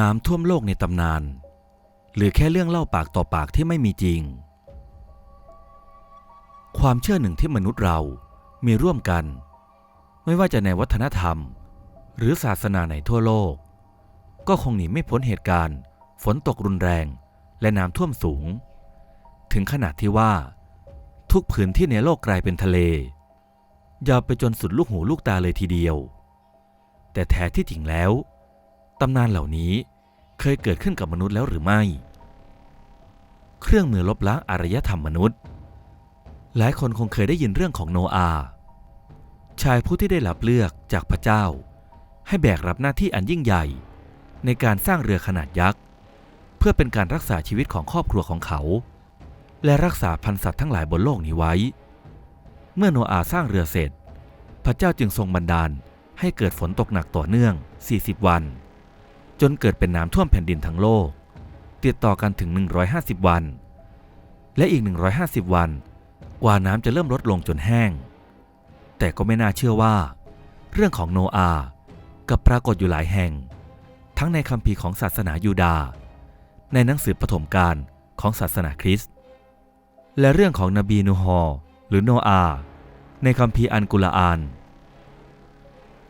น้ำท่วมโลกในตำนาน หรือแค่เรื่องเล่าปากต่อปากที่ไม่มีจริง ความเชื่อหนึ่งที่มนุษย์เรามีร่วมกัน ไม่ว่าจะในวัฒนธรรม หรือศาสนาไหนทั่วโลก ก็คงหนีไม่พ้นเหตุการณ์ ฝนตกรุนแรง และน้ำท่วมสูง ถึงขนาดที่ว่า ทุกพื้นที่ในโลกกลายเป็นทะเล ยาวไปจนสุดลูกหูลูกตาเลยทีเดียว แต่แท้ที่จริงแล้วตำนานเหล่านี้ เคยเกิดขึ้นกับมนุษย์แล้วหรือไม่ เครื่องมือลบล้างอารยธรรมมนุษย์ หลายคนคงเคยได้ยินเรื่องของโนอาห์ชายผู้ที่ได้รับเลือกจากพระเจ้า ให้แบกรับหน้าที่อันยิ่งใหญ่ ในการสร้างเรือขนาดยักษ์ เพื่อเป็นการรักษาชีวิตของครอบครัวของเขา และรักษาพันธุ์สัตว์ทั้งหลายบนโลกนี้ไว้ เมื่อโนอาห์สร้างเรือเสร็จ พระเจ้าจึงทรงบันดาลให้เกิดฝนตกหนักต่อเนื่อง 40 วัน จนเกิดเป็นน้ำท่วมแผ่นดินทั้งโลก ติดต่อกันถึง 150 วัน และอีก 150 วัน กว่าน้ำจะเริ่มลดลงจนแห้ง แต่ก็ไม่น่าเชื่อว่า เรื่องของโนอาห์กับปรากฏอยู่หลายแห่ง ทั้งในคัมภีร์ของศาสนายูดาห์ในหนังสือปฐมกาลของศาสนาคริสต์และเรื่องของนบีนูฮอร์หรือโนอาห์ในคัมภีร์อันกุรอาน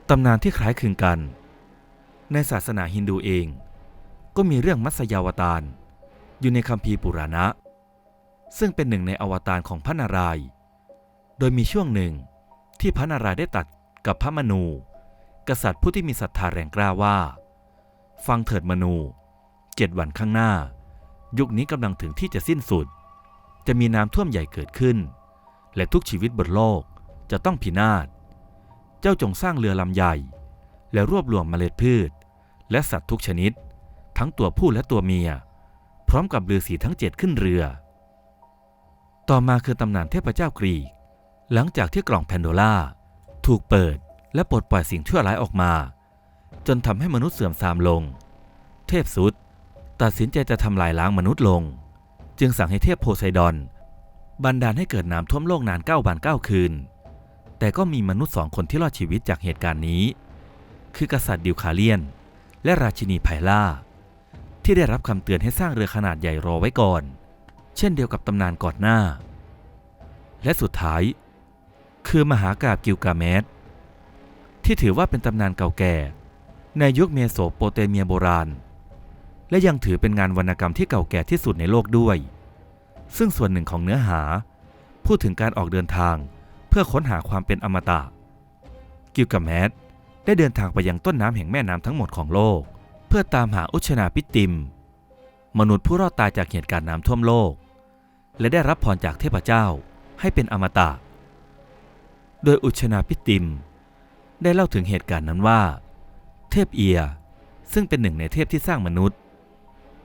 ตำนานที่คล้ายคลึงกัน ในศาสนาฮินดูเอง ก็มีเรื่องมัสยาวตารอยู่ในคัมภีร์ปุราณะ ซึ่งเป็นหนึ่งในอวตารของพระนารายณ์โดยมีช่วงหนึ่งที่พระนารายณ์ได้ตัดกับพระมนู กษัตริย์ผู้ที่มีศรัทธาแรงกล้าว่า ฟังเถิดมนูเจ็ดวันข้างหน้า ยุคนี้กำลังถึงที่จะสิ้นสุด จะมีน้ำท่วมใหญ่เกิดขึ้น และทุกชีวิตบนโลกจะต้องพินาศ เจ้าจงสร้างเรือลำใหญ่ และรวบรวมเมล็ดพืช และสัตว์ทุกชนิด ทั้งตัวผู้และตัวเมีย พร้อมกับเรือสีทั้งเจ็ดขึ้นเรือ ต่อมาคือตำนานเทพเจ้ากรีก หลังจากที่กล่องแพนโดล่าถูกเปิดและปลดปล่อยสิ่งชั่วร้ายออกมา จนทำให้มนุษย์เสื่อมทรามลง เทพซุดตัดสินใจจะทำลายล้างมนุษย์ลง จึงสั่งให้เทพโพไซดอนบันดาลให้เกิดน้ำท่วมโลกนาน9วัน9คืน แต่ก็มีมนุษย์สองคนที่รอดชีวิตจากเหตุการณ์นี้ คือกษัตริย์ดิวคาเลียน และราชินีไพล่า ที่ได้รับคำเตือนให้สร้างเรือขนาดใหญ่รอไว้ก่อน เช่นเดียวกับตำนานก่อนหน้า และสุดท้าย คือมหากาบกิลกาเมสที่ถือว่าเป็นตำนานเก่าแก่ ในยุคเมโสโปเตเมียโบราณ และยังถือเป็นงานวรรณกรรมที่เก่าแก่ที่สุดในโลกด้วย ซึ่งส่วนหนึ่งของเนื้อหา พูดถึงการออกเดินทางเพื่อค้นหาความเป็นอมตะ กิลกาเมส ได้เดินทางไปยังต้นน้ำแห่งแม่น้ำทั้งหมดของโลก เพื่อตามหาอุชนาพิติม มนุษย์ผู้รอดตายจากเหตุการณ์น้ำท่วมโลก และได้รับพรจากเทพเจ้าให้เป็นอมตะ โดยอุชนาพิติม ได้เล่าถึงเหตุการณ์นั้นว่า เทพเอียซึ่งเป็นหนึ่งในเทพที่สร้างมนุษย์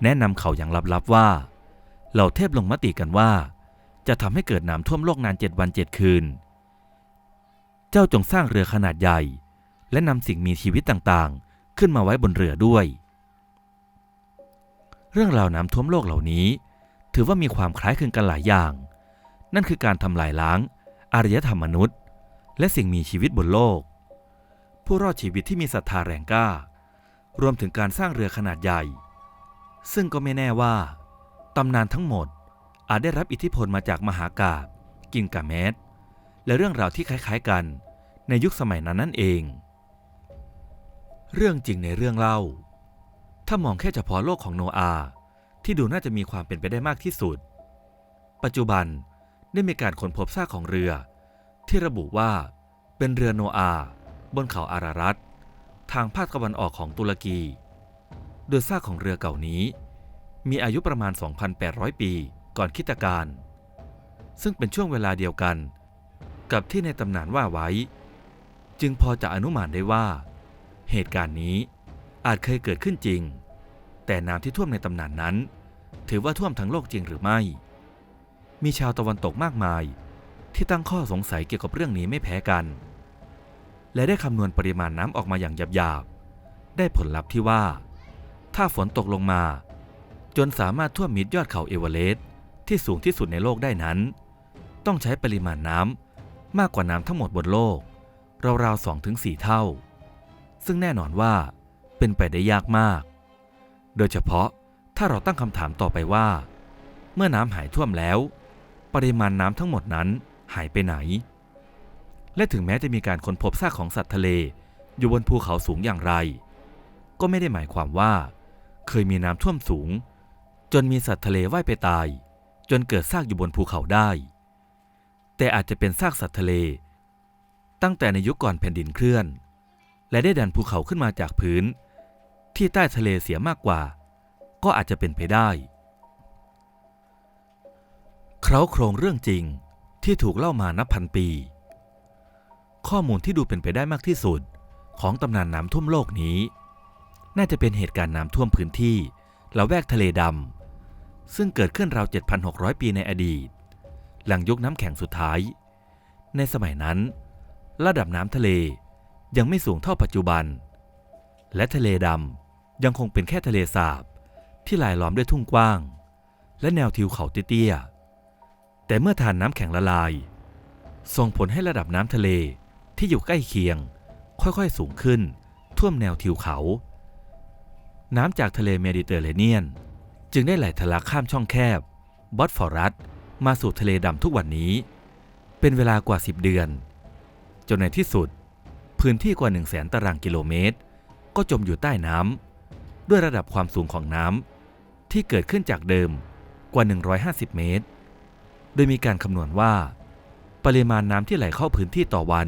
แนะนำเขาอย่างลับๆว่า เหล่าเทพลงมติกันว่า จะทำให้เกิดน้ำท่วมโลกนานเจ็ดวันเจ็ดคืน เจ้าจงสร้างเรือขนาดใหญ่ และนำสิ่งมีชีวิตต่างๆ ขึ้นมาไว้บนเรือด้วย เรื่องราวน้ำท่วมโลกเหล่านี้ ถือว่ามีความคล้ายคลึงกันหลายอย่าง นั่นคือการทำลายล้าง อารยธรรมมนุษย์ และสิ่งมีชีวิตบนโลก ผู้รอดชีวิตที่มีศรัทธาแรงกล้า รวมถึงการสร้างเรือขนาดใหญ่ ซึ่งก็ไม่แน่ว่าตำนานทั้งหมดอาจได้รับอิทธิพลมาจากมหากาบกินกาเมสและเรื่องราวที่คล้ายๆกันในยุคสมัยนั้นนั่นเอง เรื่องจริงในเรื่องเล่า ถ้ามองแค่เฉพาะโลกของโนอาห์ที่ดูน่าจะมีความเป็นไปได้มากที่สุด ปัจจุบันได้มีการค้นพบซากของเรือ ที่ระบุว่าเป็นเรือโนอาห์บนเขาอารารัตทางภาคตะวันออกของตุรกี โดยซากของเรือเก่านี้ มีอายุประมาณ 2,800 ปีก่อนคิตกาลซึ่งเป็นช่วงเวลาเดียวกัน กับที่ในตำนานว่าไว้ จึงพอจะอนุมานได้ว่า เหตุการณ์นี้อาจเคยเกิดขึ้นจริง แต่น้ำที่ท่วมในตำนานนั้น ถือว่าท่วมทั้งโลกจริงหรือไม่ มีชาวตะวันตกมากมาย ที่ตั้งข้อสงสัยเกี่ยวกับเรื่องนี้ไม่แพ้กัน และได้คำนวณปริมาณน้ำออกมาอย่างหยาบๆ ได้ผลลัพธ์ที่ว่า ถ้าฝนตกลงมา จนสามารถท่วมมิดยอดเขาเอเวอเรสต์ที่สูงที่สุดในโลกได้นั้น ต้องใช้ปริมาณน้ำมากกว่าน้ำทั้งหมดบนโลกราวๆสองถึงสี่เท่า ซึ่งแน่นอนว่าเป็นไปได้ยากมาก โดยเฉพาะถ้าเราตั้งคำถามต่อไปว่า เมื่อน้ำหายท่วมแล้ว ปริมาณน้ำทั้งหมดนั้นหายไปไหน และถึงแม้จะมีการค้นพบซากของสัตว์ทะเลอยู่บนภูเขาสูงอย่างไร ก็ไม่ได้หมายความว่า เคยมีน้ำท่วมสูง จนมีสัตว์ทะเลว่ายไปตาย จนเกิดซากอยู่บนภูเขาได้ แต่อาจจะเป็นซากสัตว์ทะเล ตั้งแต่ในยุคก่อนแผ่นดินเคลื่อน และได้ดันภูเขาขึ้นมาจากพื้น ที่ใต้ทะเลเสียมากกว่า ก็อาจจะเป็นไปได้เคราโครงเรื่องจริงที่ถูกเล่ามานับพันปี ข้อมูลที่ดูเป็นไปได้มากที่สุด ของตำนานน้ำท่วมโลกนี้ น่าจะเป็นเหตุการณ์น้ำท่วมพื้นที่ละแวกทะเลดำซึ่งเกิดขึ้นราว 7,600 ปีในอดีต หลังยุคน้ำแข็งสุดท้าย ในสมัยนั้น ระดับน้ำทะเล ยังไม่สูงเท่าปัจจุบัน และทะเลดำยังคงเป็นแค่ทะเลสาบที่ลายล้อมด้วยทุ่งกว้าง และแนวทิวเขาเตี้ยๆแต่เมื่อทานน้ำแข็งละลาย ส่งผลให้ระดับน้ำทะเลที่อยู่ใกล้เคียง ค่อยๆสูงขึ้น ท่วมแนวทิวเขา น้ำจากทะเลเมดิเตอร์เรเนียน จึงได้ไหลทะลักข้ามช่องแคบบอสฟอรัสมาสู่ทะเลดำทุกวันนี้ เป็นเวลากว่า 10 เดือน จนในที่สุด พื้นที่กว่า 1 0 0 0 0แสนตารางกิโลเมตร ก็จมอยู่ใต้น้ำด้วยระดับความสูงของน้ำที่เกิดขึ้นจากเดิมกว่า 150 เมตร โดยมีการคำนวณว่า ปริมาณน้ำที่ไหลเข้าพื้นที่ต่อวัน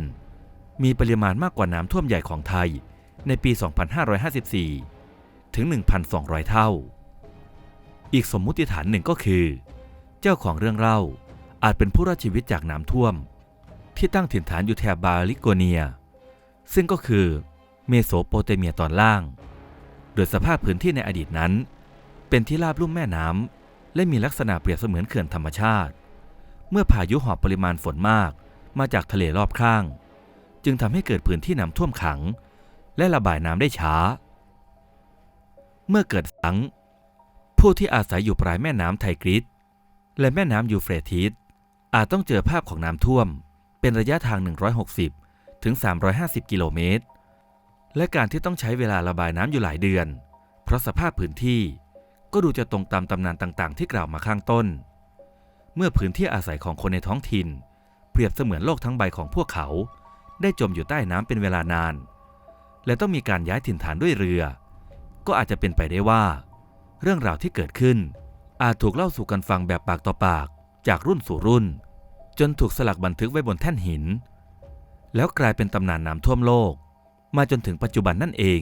มีปริมาณมากกว่าน้ำท่วมใหญ่ของไทยในปี 2554 ถึง 1,200 เท่า อีกสมมุติฐานหนึ่งก็คือ เจ้าของเรื่องเล่าอาจเป็นผู้รอดชีวิตจากน้ำท่วม ที่ตั้งถิ่นฐานอยู่แถบบาลิโกเนีย ซึ่งก็คือเมโสโปเตเมียตอนล่าง โดยสภาพพื้นที่ในอดีตนั้น เป็นที่ราบลุ่มแม่น้ำและมีลักษณะเปรียบเสมือนเขื่อนธรรมชาติ เมื่อพายุหอบปริมาณฝนมากมาจากทะเลรอบข้าง จึงทำให้เกิดพื้นที่น้ำท่วมขัง และระบายน้ำได้ช้า เมื่อเกิดสัง ผู้ที่อาศัยอยู่ปลายแม่น้ำไทกริสและแม่น้ำยูเฟรติสอาจต้องเจอภาพของน้ำท่วม เป็นระยะทาง 160 ถึง 350 กิโลเมตร และการที่ต้องใช้เวลาระบายน้ำอยู่หลายเดือน เพราะสภาพพื้นที่ก็ดูจะตรงตามตำนานต่างๆ ที่กล่าวมาข้างต้น เมื่อพื้นที่อาศัยของคนในท้องถิ่น เปรียบเสมือนโลกทั้งใบของพวกเขา ได้จมอยู่ใต้น้ำเป็นเวลานาน และต้องมีการย้ายถิ่นฐานด้วยเรือ ก็อาจจะเป็นไปได้ว่า เรื่องราวที่เกิดขึ้น อาจถูกเล่าสู่กันฟังแบบปากต่อปาก จากรุ่นสู่รุ่น จนถูกสลักบันทึกไว้บนแท่นหิน แล้วกลายเป็นตำนานน้ำท่วมโลก มาจนถึงปัจจุบันนั่นเอง